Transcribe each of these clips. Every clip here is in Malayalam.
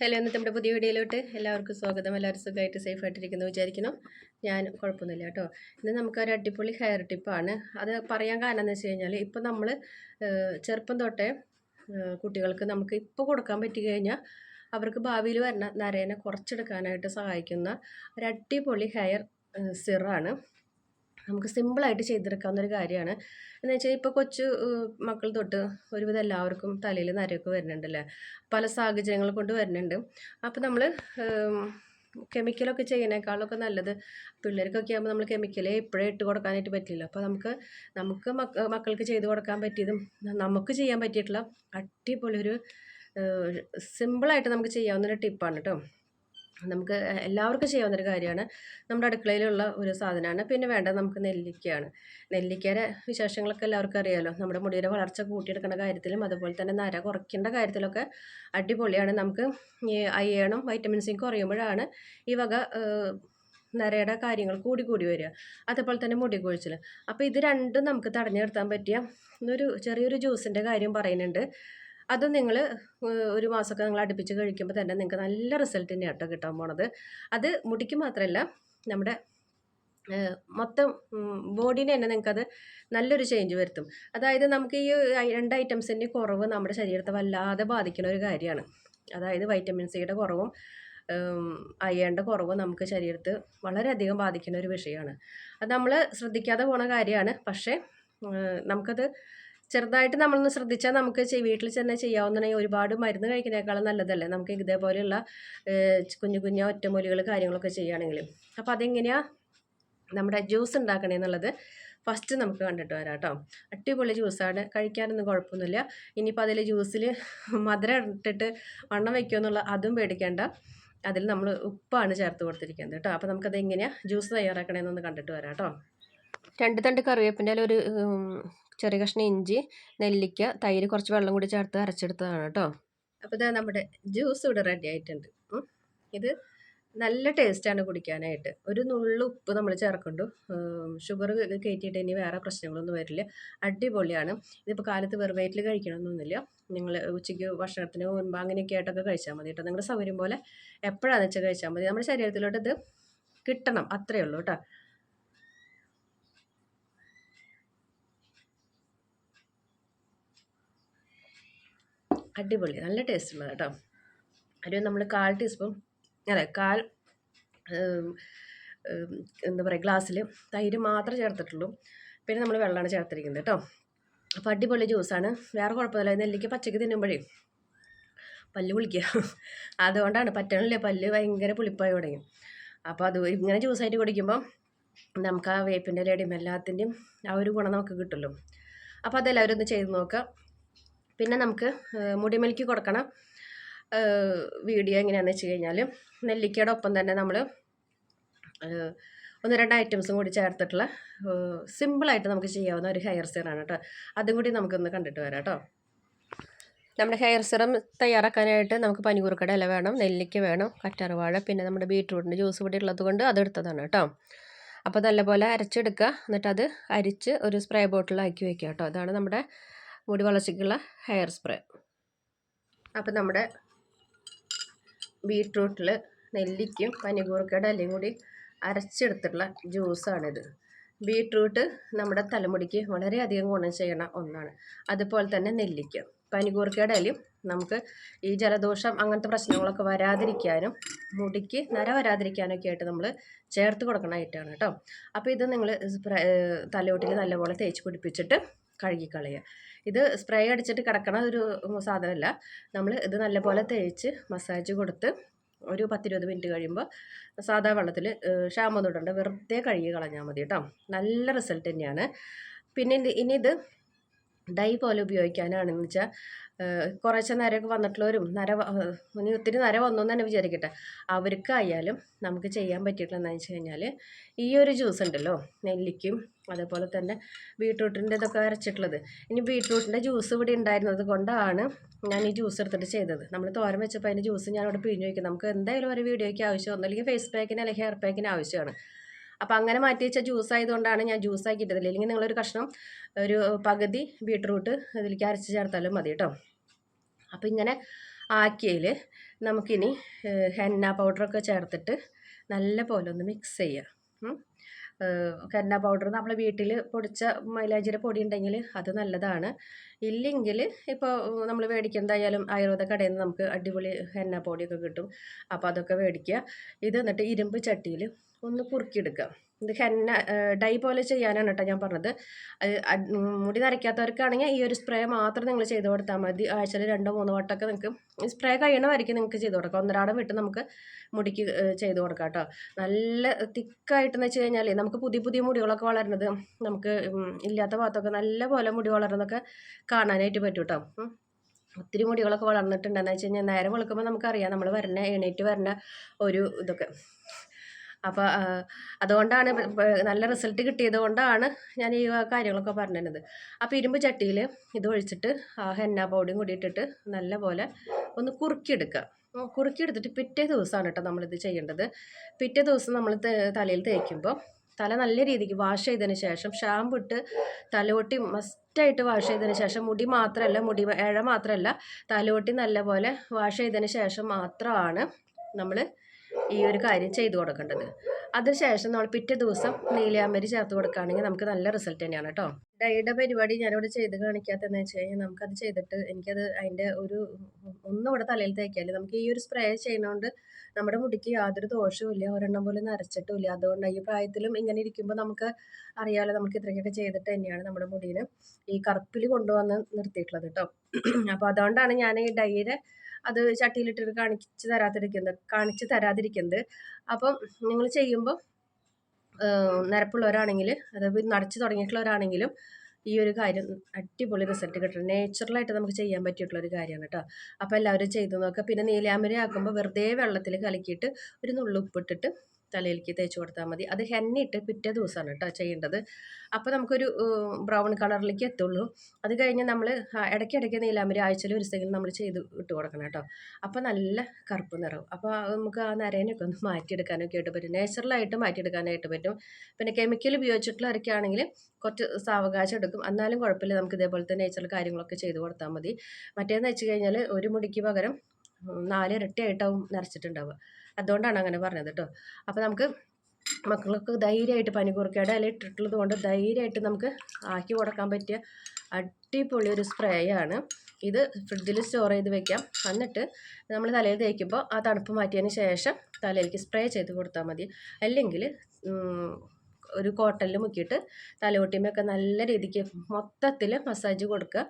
ഹലോ ഇന്നത്തെ നമ്മുടെ പുതിയ വീഡിയോയിലോട്ട് എല്ലാവർക്കും സ്വാഗതം. എല്ലാവരും സുഖമായിട്ട് സേഫ് ആയിട്ടിരിക്കുന്നു വിചാരിക്കണം ഞാൻ കുഴപ്പമൊന്നുമില്ല കേട്ടോ. ഇന്ന് നമുക്കൊരു അടിപൊളി ഹെയർ ടിപ്പാണ് അത് പറയാൻ കാരണം എന്ന് വെച്ച് കഴിഞ്ഞാൽ ഇപ്പോൾ നമ്മൾ ചെറുപ്പം തൊട്ടേ കുട്ടികൾക്ക് നമുക്ക് ഇപ്പോൾ കൊടുക്കാൻ പറ്റി കഴിഞ്ഞാൽ അവർക്ക് ഭാവിയിൽ വരുന്ന നരേനെ കുറച്ചെടുക്കാനായിട്ട് സഹായിക്കുന്ന ഒരു അടിപൊളി ഹെയർ സിറാണ് നമുക്ക് സിമ്പിളായിട്ട് ചെയ്തെടുക്കാവുന്ന ഒരു കാര്യമാണ്. എന്ന് വെച്ചാൽ ഇപ്പോൾ കൊച്ചു മക്കൾ തൊട്ട് ഒരുവിധം എല്ലാവർക്കും തലയിൽ നരയൊക്കെ വരുന്നുണ്ടല്ലേ? പല സാഹചര്യങ്ങൾ കൊണ്ട് വരുന്നുണ്ട്. അപ്പോൾ നമ്മൾ കെമിക്കലൊക്കെ ചെയ്യുന്നേക്കാളൊക്കെ നല്ലത് പിള്ളേർക്കൊക്കെ ആകുമ്പോൾ നമ്മൾ കെമിക്കലേ എപ്പോഴേ ഇട്ട് കൊടുക്കാനായിട്ട് പറ്റില്ല അപ്പോൾ നമുക്ക് നമുക്ക് മക്ക മക്കൾക്ക് ചെയ്ത് കൊടുക്കാൻ പറ്റിയതും നമുക്ക് ചെയ്യാൻ പറ്റിയിട്ടുള്ള അടിപൊളി ഒരു സിമ്പിളായിട്ട് നമുക്ക് ചെയ്യാവുന്ന ഒരു ടിപ്പാണ് കേട്ടോ. നമുക്ക് എല്ലാവർക്കും ചെയ്യാവുന്ന ഒരു കാര്യമാണ്. നമ്മുടെ അടുക്കളയിലുള്ള ഒരു സാധനമാണ്. പിന്നെ വേണ്ടത് നമുക്ക് നെല്ലിക്കയാണ്. നെല്ലിക്കയുടെ വിശേഷങ്ങളൊക്കെ എല്ലാവർക്കും അറിയാമല്ലോ നമ്മുടെ മുടിയുടെ വളർച്ച കൂട്ടിയെടുക്കുന്ന കാര്യത്തിലും അതുപോലെ തന്നെ നര കുറയ്ക്കേണ്ട കാര്യത്തിലൊക്കെ അടിപൊളിയാണ്. നമുക്ക് ഈ അയേണും വൈറ്റമിൻ സിയും കുറയുമ്പോഴാണ് ഈ വക നരയുടെ കാര്യങ്ങൾ കൂടി കൂടി വരിക. അതേപോലെ തന്നെ മുടി കൊഴിച്ചിൽ അപ്പോൾ ഇത് രണ്ടും നമുക്ക് തടഞ്ഞു നിർത്താൻ പറ്റിയ ഒരു ചെറിയൊരു ജ്യൂസിന്റെ കാര്യം പറയുന്നുണ്ട്. അത് നിങ്ങൾ ഒരു മാസമൊക്കെ നിങ്ങൾ അടുപ്പിച്ച് കഴിക്കുമ്പോൾ തന്നെ നിങ്ങൾക്ക് നല്ല റിസൾട്ട് തന്നെ കേട്ടോ കിട്ടാൻ പോണത്. അത് മുടിക്ക് മാത്രമല്ല നമ്മുടെ മൊത്തം ബോഡീനെ തന്നെ നിങ്ങൾക്കത് നല്ലൊരു ചേഞ്ച് വരുത്തും. അതായത് നമുക്ക് ഈ രണ്ട് ഐറ്റംസിന്റെ കുറവ് നമ്മുടെ ശരീരത്തെ വല്ലാതെ ബാധിക്കുന്ന ഒരു കാര്യമാണ്. അതായത് വൈറ്റമിൻ സിയുടെ കുറവും അയേണ്ട കുറവ് നമുക്ക് ശരീരത്ത് വളരെയധികം ബാധിക്കുന്ന ഒരു വിഷയമാണ്. അത് നമ്മൾ ശ്രദ്ധിക്കാതെ പോണ കാര്യമാണ്. പക്ഷേ നമുക്കത് ചെറുതായിട്ട് നമ്മളൊന്ന് ശ്രദ്ധിച്ചാൽ നമുക്ക് വീട്ടിൽ തന്നെ ചെയ്യാവുന്നതാണെങ്കിൽ ഒരുപാട് മരുന്ന് കഴിക്കുന്നതിനേക്കാളും നല്ലതല്ലേ? നമുക്ക് ഇതേപോലെയുള്ള കുഞ്ഞു കുഞ്ഞു ഒറ്റമൂലികൾ കാര്യങ്ങളൊക്കെ ചെയ്യുകയാണെങ്കിൽ അപ്പോൾ അതെങ്ങനെയാണ് നമ്മുടെ ജ്യൂസ് ഉണ്ടാക്കണേ എന്നുള്ളത് ഫസ്റ്റ് നമുക്ക് കണ്ടിട്ട് വരാം കേട്ടോ. അടിപൊളി ജ്യൂസാണ്. കഴിക്കാനൊന്നും കുഴപ്പമൊന്നുമില്ല. ഇനിയിപ്പോൾ അതിൽ ജ്യൂസിൽ മധുരം ഇട്ടിട്ട് വണ്ണം വയ്ക്കുമെന്നുള്ള അതും പേടിക്കേണ്ട. അതിൽ നമ്മൾ ഉപ്പാണ് ചേർത്ത് കൊടുത്തിരിക്കുന്നത് കേട്ടോ. അപ്പോൾ നമുക്കത് എങ്ങനെയാണ് ജ്യൂസ് തയ്യാറാക്കണമെന്നൊന്ന് കണ്ടിട്ട് വരാം കേട്ടോ. രണ്ട് തണ്ട് കറിവേപ്പിന്റെ ഒരു ചെറിയ കഷ്ണം ഇഞ്ചി നെല്ലിക്ക തൈര് കുറച്ച് വെള്ളം കൂടി ചേർത്ത് അരച്ചെടുത്തതാണ് കേട്ടോ. അപ്പോൾ ഇതാ നമ്മുടെ ജ്യൂസ് ഇവിടെ റെഡി ആയിട്ടുണ്ട്. ഇത് നല്ല ടേസ്റ്റാണ് കുടിക്കാനായിട്ട്. ഒരു നുള്ളു ഉപ്പ് നമ്മൾ ചേർക്കുന്നുണ്ട്. ഷുഗർ കയറ്റിയിട്ട് ഇനി വേറെ പ്രശ്നങ്ങളൊന്നും വരില്ല. അടിപൊളിയാണ്. ഇതിപ്പോൾ കാലത്ത് വെറും വയറ്റിൽ കഴിക്കണമെന്നൊന്നുമില്ല നിങ്ങൾ ഉച്ചയ്ക്ക് ഭക്ഷണത്തിന് മുൻപ് അങ്ങനെയൊക്കെ ആയിട്ടൊക്കെ കഴിച്ചാൽ മതി കേട്ടോ. നിങ്ങളുടെ സൗകര്യം പോലെ എപ്പോഴാണെന്ന് വെച്ചാൽ കഴിച്ചാൽ മതി. നമ്മുടെ ശരീരത്തിലോട്ട് ഇത് കിട്ടണം. അത്രയേ ഉള്ളൂ കേട്ടോ. അടിപൊളി നല്ല ടേസ്റ്റ് ഉള്ളത് കേട്ടോ. ഒരു നമ്മൾ കാൽ ടീസ്പൂൺ അല്ല കാൽ എന്താ പറയുക ഗ്ലാസ്സിൽ തൈര് മാത്രം ചേർത്തിട്ടുള്ളൂ. പിന്നെ നമ്മൾ വെള്ളമാണ് ചേർത്തിരിക്കുന്നത് കേട്ടോ. അപ്പോൾ അടിപൊളി ജ്യൂസാണ് വേറെ കുഴപ്പമില്ല നെല്ലിക്ക പച്ചക്ക് തിന്നുമ്പോഴേ പല്ല് പുളിക്കുക. അതുകൊണ്ടാണ് പറ്റണില്ലേ പല്ല് ഭയങ്കര പുളിപ്പായി തുടങ്ങി. അപ്പോൾ അത് ഇങ്ങനെ ജ്യൂസായിട്ട് കുടിക്കുമ്പോൾ നമുക്ക് ആ വേപ്പിന്റെ ഇലയുടെയും എല്ലാത്തിന്റെയും ആ ഒരു ഗുണം നമുക്ക് കിട്ടുമല്ലോ. അപ്പോൾ അതെല്ലാവരും ഒന്ന് ചെയ്ത് നോക്കുക. പിന്നെ നമുക്ക് മുടിമലിക്ക് കൊടുക്കണം. വീഡിയോ എങ്ങനെയാണെന്ന് വെച്ച് കഴിഞ്ഞാൽ നെല്ലിക്കയുടെ ഒപ്പം തന്നെ നമ്മൾ ഒന്ന് രണ്ട് ഐറ്റംസും കൂടി ചേർത്തിട്ടുള്ള സിമ്പിളായിട്ട് നമുക്ക് ചെയ്യാവുന്ന ഒരു ഹെയർ സിറാണ് കേട്ടോ. അതും കൂടി നമുക്കൊന്ന് കണ്ടിട്ട് വരാം കേട്ടോ. നമ്മുടെ ഹെയർ സിറം തയ്യാറാക്കാനായിട്ട് നമുക്ക് പനികൂർക്കട ഇല വേണം നെല്ലിക്ക വേണം കറ്റാർവാഴ പിന്നെ നമ്മുടെ ബീട്രൂട്ടിന്റെ ജ്യൂസ് കൂടി ഉള്ളത് കൊണ്ട് അതെടുത്തതാണ് കേട്ടോ. അപ്പോൾ നല്ലപോലെ അരച്ചെടുക്കുക. എന്നിട്ട് അത് അരിച്ച് ഒരു സ്പ്രേ ബോട്ടിലാക്കി വെക്കുക കേട്ടോ. അതാണ് നമ്മുടെ മുടി വളർച്ചയ്ക്കുള്ള ഹെയർ സ്പ്രേ. അപ്പോൾ നമ്മുടെ ബീട്രൂട്ടിൽ നെല്ലിക്കും പനികൂർക്കയുടെ ഇലയും കൂടി അരച്ചെടുത്തിട്ടുള്ള ജ്യൂസാണിത്. ബീട്രൂട്ട് നമ്മുടെ തലമുടിക്ക് വളരെയധികം ഗുണം ചെയ്യണ ഒന്നാണ്. അതുപോലെ തന്നെ നെല്ലിക്ക. പനികൂർക്കയുടെ ഇലയും നമുക്ക് ഈ ജലദോഷം അങ്ങനത്തെ പ്രശ്നങ്ങളൊക്കെ വരാതിരിക്കാനും മുടിക്ക് നര വരാതിരിക്കാനൊക്കെ ആയിട്ട് നമ്മൾ ചേർത്ത് കൊടുക്കണ ഐറ്റമാണ് കേട്ടോ. അപ്പോൾ ഇത് നിങ്ങൾ തലയോട്ടിൽ നല്ലപോലെ തേച്ച് പിടിപ്പിച്ചിട്ട് കഴുകിക്കളയുക. ഇത് സ്പ്രേ അടിച്ചിട്ട് കിടക്കണ ഒരു സാധനമല്ല. നമ്മൾ ഇത് നല്ലപോലെ തേച്ച് മസാജ് കൊടുത്ത് ഒരു പത്തിരുപത് മിനിറ്റ് കഴിയുമ്പോൾ സാധാ വെള്ളത്തിൽ ഷാമ്പു തൊട്ടുണ്ട് വെറുതെ കഴുകി കളഞ്ഞാൽ മതി കേട്ടോ. നല്ല റിസൾട്ട് തന്നെയാണ്. പിന്നെ ഇനി ഇത് ഡൈ പോലെ ഉപയോഗിക്കാനാണെന്ന് വെച്ചാൽ കുറേശ്ശെ നരയൊക്കെ വന്നിട്ടുള്ളവരും നര ഇനി ഒത്തിരി നര വന്നു എന്ന് തന്നെ വിചാരിക്കട്ടെ. അവർക്കായാലും നമുക്ക് ചെയ്യാൻ പറ്റിയിട്ടുള്ള എന്താണെന്ന് വെച്ച് കഴിഞ്ഞാൽ ഈ ഒരു ജ്യൂസ് ഉണ്ടല്ലോ നെല്ലിക്കും അതേപോലെ തന്നെ ബീട്രൂട്ടിന്റെ ഇതൊക്കെ അരച്ചിട്ടുള്ളത്. ഇനി ബീട്രൂട്ടിന്റെ ജ്യൂസ് ഇവിടെ ഉണ്ടായിരുന്നത് കൊണ്ടാണ് ഞാൻ ഈ ജ്യൂസ് എടുത്തിട്ട് ചെയ്തത്. നമ്മൾ തോരൻ വെച്ചപ്പോൾ അതിന്റെ ജ്യൂസ് ഞാൻ പിഴിഞ്ഞു പിഴിഞ്ഞ് വയ്ക്കും. നമുക്ക് എന്തായാലും ഒരു വീഡിയോയ്ക്ക് ആവശ്യം ഒന്നല്ലെങ്കിൽ ഫേസ് പാക്കിന് അല്ലെങ്കിൽ ഹെയർ പാക്കിന് ആവശ്യമാണ്. അപ്പോൾ അങ്ങനെ മാറ്റി വെച്ച ജ്യൂസ് ആയതുകൊണ്ടാണ് ഞാൻ ജ്യൂസ് ആക്കിയിട്ടത്. അല്ലെങ്കിൽ നിങ്ങളൊരു കഷ്ണം ഒരു പകുതി ബീട്രൂട്ട് ഇതിലേക്ക് അരച്ച് ചേർത്താലും മതി കേട്ടോ അപ്പോൾ ഇങ്ങനെ ആക്കിയതിൽ നമുക്കിനി ഹെന്ന പൗഡറൊക്കെ ചേർത്തിട്ട് നല്ല പോലെ ഒന്ന് മിക്സ് ചെയ്യുക. ഹെന്ന പൗഡർ നമ്മൾ വീട്ടിൽ പൊടിച്ച മൈലാഞ്ചിയുടെ പൊടി ഉണ്ടെങ്കിൽ അത് നല്ലതാണ്. ഇല്ലെങ്കിൽ ഇപ്പോൾ നമ്മൾ മേടിക്കുന്നതായാലും ആയുർവേദ കടയിൽ നിന്ന് നമുക്ക് അടിപൊളി ഹെന്ന പൊടിയൊക്കെ കിട്ടും. അപ്പോൾ അതൊക്കെ മേടിക്കുക ഇത് എന്നിട്ട് ഇരുമ്പ് ചട്ടിയിൽ ഒന്ന് കുറുക്കിയെടുക്കുക. ഇത് ഹെന്ന ഡൈ പോലെ ചെയ്യാനാണ് കേട്ടോ ഞാൻ പറഞ്ഞത്. മുടി നരയ്ക്കാത്തവർക്കാണെങ്കിൽ ഈ ഒരു സ്പ്രേ മാത്രം നിങ്ങൾ ചെയ്ത് കൊടുത്താൽ മതി. ആഴ്ചയിൽ രണ്ടോ മൂന്നോ വട്ടമൊക്കെ നിങ്ങൾക്ക് സ്പ്രേ കഴിയണമായിരിക്കും നിങ്ങൾക്ക് ചെയ്ത് കൊടുക്കാം. ഒന്നരാടം വിട്ട് നമുക്ക് മുടിക്ക് ചെയ്ത് കൊടുക്കാം കേട്ടോ. നല്ല തിക്കായിട്ടെന്ന് വെച്ച് കഴിഞ്ഞാൽ നമുക്ക് പുതിയ പുതിയ മുടികളൊക്കെ വളരുന്നത് നമുക്ക് ഇല്ലാത്ത ഭാഗത്തൊക്കെ നല്ല പോലെ മുടി വളരുന്നതൊക്കെ കാണാനായിട്ട് പറ്റും കേട്ടോ. ഒത്തിരി മുടികളൊക്കെ വളർന്നിട്ടുണ്ടെന്ന് വെച്ച് കഴിഞ്ഞാൽ നേരം വെളുക്കുമ്പോൾ നമുക്കറിയാം നമ്മൾ വരണ എണീറ്റ് വരണ ഒരു ഇതൊക്കെ. അപ്പോൾ അതുകൊണ്ടാണ് നല്ല റിസൾട്ട് കിട്ടിയത് കൊണ്ടാണ് ഞാൻ ഈ കാര്യങ്ങളൊക്കെ പറഞ്ഞത് അപ്പോൾ ഇരുമ്പ് ചട്ടിയിൽ ഇത് ഒഴിച്ചിട്ട് ആ ഹെന്ന പൗഡിയും കൂടി ഇട്ടിട്ട് നല്ല പോലെ ഒന്ന് കുറുക്കിയെടുക്കുക. കുറുക്കിയെടുത്തിട്ട് പിറ്റേ ദിവസമാണ് കേട്ടോ നമ്മളിത് ചെയ്യേണ്ടത്. പിറ്റേ ദിവസം നമ്മൾ തലയിൽ തേക്കുമ്പോൾ തല നല്ല രീതിക്ക് വാഷ് ചെയ്തതിന് ശേഷം ഷാമ്പു ഇട്ട് തലയോട്ടി മസ്റ്റായിട്ട് വാഷ് ചെയ്തതിന് ശേഷം മുടി മാത്രമല്ല മുടി ഇഴ മാത്രമല്ല തലയോട്ടി നല്ലപോലെ വാഷ് ചെയ്തതിന് ശേഷം മാത്രമാണ് നമ്മൾ ഈ ഒരു കാര്യം ചെയ്തു കൊടുക്കേണ്ടത്. അതിനുശേഷം നമ്മൾ പിറ്റേ ദിവസം നീലയാമരി ചേർത്ത് കൊടുക്കുകയാണെങ്കിൽ നമുക്ക് നല്ല റിസൾട്ട് തന്നെയാണ് കേട്ടോ ഡൈയുടെ പരിപാടി ഞാനിവിടെ ചെയ്ത് കാണിക്കാത്തതെന്ന് വെച്ച് കഴിഞ്ഞാൽ നമുക്കത് ചെയ്തിട്ട് എനിക്കത് അതിന്റെ ഒരു ഒന്നും ഇവിടെ തലയിൽ തേക്കാൽ നമുക്ക് ഈ ഒരു സ്പ്രേ ചെയ്യുന്നതുകൊണ്ട് നമ്മുടെ മുടിക്ക് യാതൊരു ദോഷവും ഇല്ല. ഒരെണ്ണം പോലും നരച്ചിട്ടുമില്ല അതുകൊണ്ട് ഈ പ്രായത്തിലും ഇങ്ങനെ ഇരിക്കുമ്പോൾ നമുക്ക് അറിയാലോ നമുക്ക് ഇത്രയൊക്കെ ചെയ്തിട്ട് തന്നെയാണ് നമ്മുടെ മുടിയിൽ ഈ കറുപ്പിൽ കൊണ്ടുവന്ന് നിർത്തിയിട്ടുള്ളത് കേട്ടോ അപ്പോൾ അതുകൊണ്ടാണ് ഞാൻ ഈ ഡൈയുടെ അത് ചട്ടിയിലിട്ടിട്ട് കാണിച്ച് തരാതിരിക്കുന്നത് കാണിച്ച് തരാതിരിക്കുന്നത്. അപ്പം നിങ്ങൾ ചെയ്യുമ്പോൾ നിരപ്പുള്ളവരാണെങ്കിൽ അതായത് നടച്ച് തുടങ്ങിയിട്ടുള്ളവരാണെങ്കിലും ഈ ഒരു കാര്യം അടിപൊളി റിസൾട്ട് കിട്ടും നേച്ചുറലായിട്ട് നമുക്ക് ചെയ്യാൻ പറ്റിയിട്ടുള്ള ഒരു കാര്യമാണ് കേട്ടോ. അപ്പോൾ എല്ലാവരും ചെയ്തു നോക്കുക പിന്നെ നീലാമ്പരി ആക്കുമ്പോൾ വെറുതെ വെള്ളത്തിൽ കലക്കിയിട്ട് ഒരു നുള്ളു ഉപ്പിട്ടിട്ട് തലയിലേക്ക് തേച്ച് കൊടുത്താൽ മതി. അത് ഹെന്നിട്ട് പിറ്റേ ദിവസമാണ് കേട്ടോ ചെയ്യേണ്ടത്. അപ്പോൾ നമുക്കൊരു ബ്രൗൺ കളറിലേക്ക് എത്തുള്ളൂ. അത് കഴിഞ്ഞ് നമ്മൾ ഇടയ്ക്കിടയ്ക്ക് നീലാമ്പരി ആഴ്ചയിൽ ഒരു ദിവസമെങ്കിലും നമ്മൾ ചെയ്ത് ഇട്ട് കൊടുക്കണം കേട്ടോ. അപ്പോൾ നല്ല കറുപ്പ് നിറവും. അപ്പോൾ നമുക്ക് ആ നരേനൊക്കെ ഒന്ന് മാറ്റിയെടുക്കാനൊക്കെ ആയിട്ട് പറ്റും. നാച്ചുറലായിട്ട് മാറ്റിയെടുക്കാനായിട്ട് പറ്റും. പിന്നെ കെമിക്കൽ ഉപയോഗിച്ചിട്ടുള്ളവരൊക്കെ ആണെങ്കിൽ കുറച്ച് സാവകാശം എടുക്കും. എന്നാലും കുഴപ്പമില്ല. നമുക്ക് ഇതേപോലത്തെ നേച്ചുറൽ കാര്യങ്ങളൊക്കെ ചെയ്ത് കൊടുത്താൽ മതി. മറ്റേന്ന് വെച്ച് കഴിഞ്ഞാൽ ഒരു മുടിക്ക് പകരം നാല് ഇരട്ടിയായിട്ടാവും നിറച്ചിട്ടുണ്ടാവുക അതുകൊണ്ടാണ് അങ്ങനെ പറഞ്ഞത് കേട്ടോ അപ്പോൾ നമുക്ക് മക്കൾക്ക് ധൈര്യമായിട്ട് പനികൂർക്കയുടെ ഇല ഇട്ടിട്ടുള്ളത് കൊണ്ട് ധൈര്യമായിട്ട് നമുക്ക് ആക്കി കൊടുക്കാൻ പറ്റിയ അടിപൊളി ഒരു സ്പ്രേ ആണ്. ഇത് ഫ്രിഡ്ജിൽ സ്റ്റോർ ചെയ്ത് വെക്കാം. എന്നിട്ട് നമ്മൾ തലയിൽ തേക്കുമ്പോൾ ആ തണുപ്പ് മാറ്റിയതിന് ശേഷം തലയിലേക്ക് സ്പ്രേ ചെയ്ത് കൊടുത്താൽ മതി. അല്ലെങ്കിൽ ഒരു കോട്ടണിൽ മുക്കിയിട്ട് തലയോട്ടിമൊക്കെ നല്ല രീതിക്ക് മൊത്തത്തിൽ മസാജ് കൊടുക്കുക.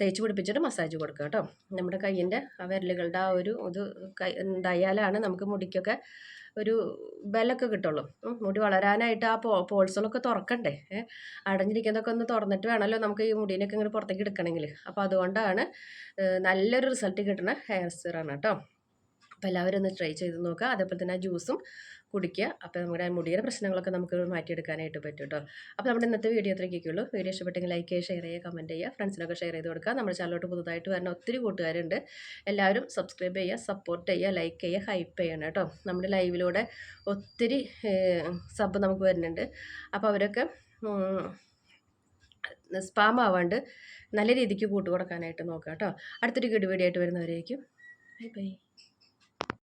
തേച്ച് പിടിപ്പിച്ചിട്ട് മസാജ് കൊടുക്കുക കേട്ടോ. നമ്മുടെ കയ്യിന്റെ ആ വിരലുകളുടെ ആ ഒരു ഇത് കൈ ഉണ്ടായാലാണ് നമുക്ക് മുടിക്കൊക്കെ ഒരു ബലമൊക്കെ കിട്ടുള്ളൂ. മുടി വളരാനായിട്ട് ആ പോ പോൾസുകളൊക്കെ തുറക്കണ്ടേ? അടഞ്ഞിരിക്കുന്നതൊക്കെ ഒന്ന് തുറന്നിട്ട് വേണമല്ലോ നമുക്ക് ഈ മുടീനൊക്കെ ഇങ്ങനെ പുറത്തേക്ക് എടുക്കണമെങ്കിൽ. അപ്പോൾ അതുകൊണ്ടാണ് നല്ലൊരു റിസൾട്ട് കിട്ടുന്ന ഹെയർ സിറാണ് കേട്ടോ. അപ്പോൾ എല്ലാവരും ഒന്ന് ട്രൈ ചെയ്ത് നോക്കുക. അതേപോലെ തന്നെ ആ ജ്യൂസും കുടിക്കുക. അപ്പോൾ നമ്മുടെ മുടിയുടെ പ്രശ്നങ്ങളൊക്കെ നമുക്ക് മാറ്റിയെടുക്കാനായിട്ട് പറ്റും കേട്ടോ അപ്പോൾ നമ്മുടെ ഇന്നത്തെ വീഡിയോ ഉള്ളൂ. വീഡിയോ ഇഷ്ടപ്പെട്ടെങ്കിൽ ലൈക്ക് ചെയ്യുക ഷെയർ ചെയ്യുക കമന്റ് ചെയ്യുക ഫ്രണ്ട്സിനൊക്കെ ഷെയർ ചെയ്ത് കൊടുക്കുക. നമ്മുടെ ചാനലോട്ട് പുതുതായിട്ട് വരുന്ന ഒത്തിരി കൂട്ടുകാരുണ്ട്. എല്ലാവരും സബ്സ്ക്രൈബ് ചെയ്യുക സപ്പോർട്ട് ചെയ്യുക ലൈക്ക് ചെയ്യുക ഹൈപ്പ് ചെയ്യണം കേട്ടോ നമ്മുടെ ലൈവിലൂടെ ഒത്തിരി സബ് നമുക്ക് വരുന്നുണ്ട്. അപ്പോൾ അവരൊക്കെ സ്പാം ആവാണ്ട് നല്ല രീതിക്ക് കൂട്ടുകൊടുക്കാനായിട്ട് നോക്കാം കേട്ടോ അടുത്തൊരു ഗുഡ് വീഡിയോ ആയിട്ട് വരുന്നവരേക്കും. Bye bye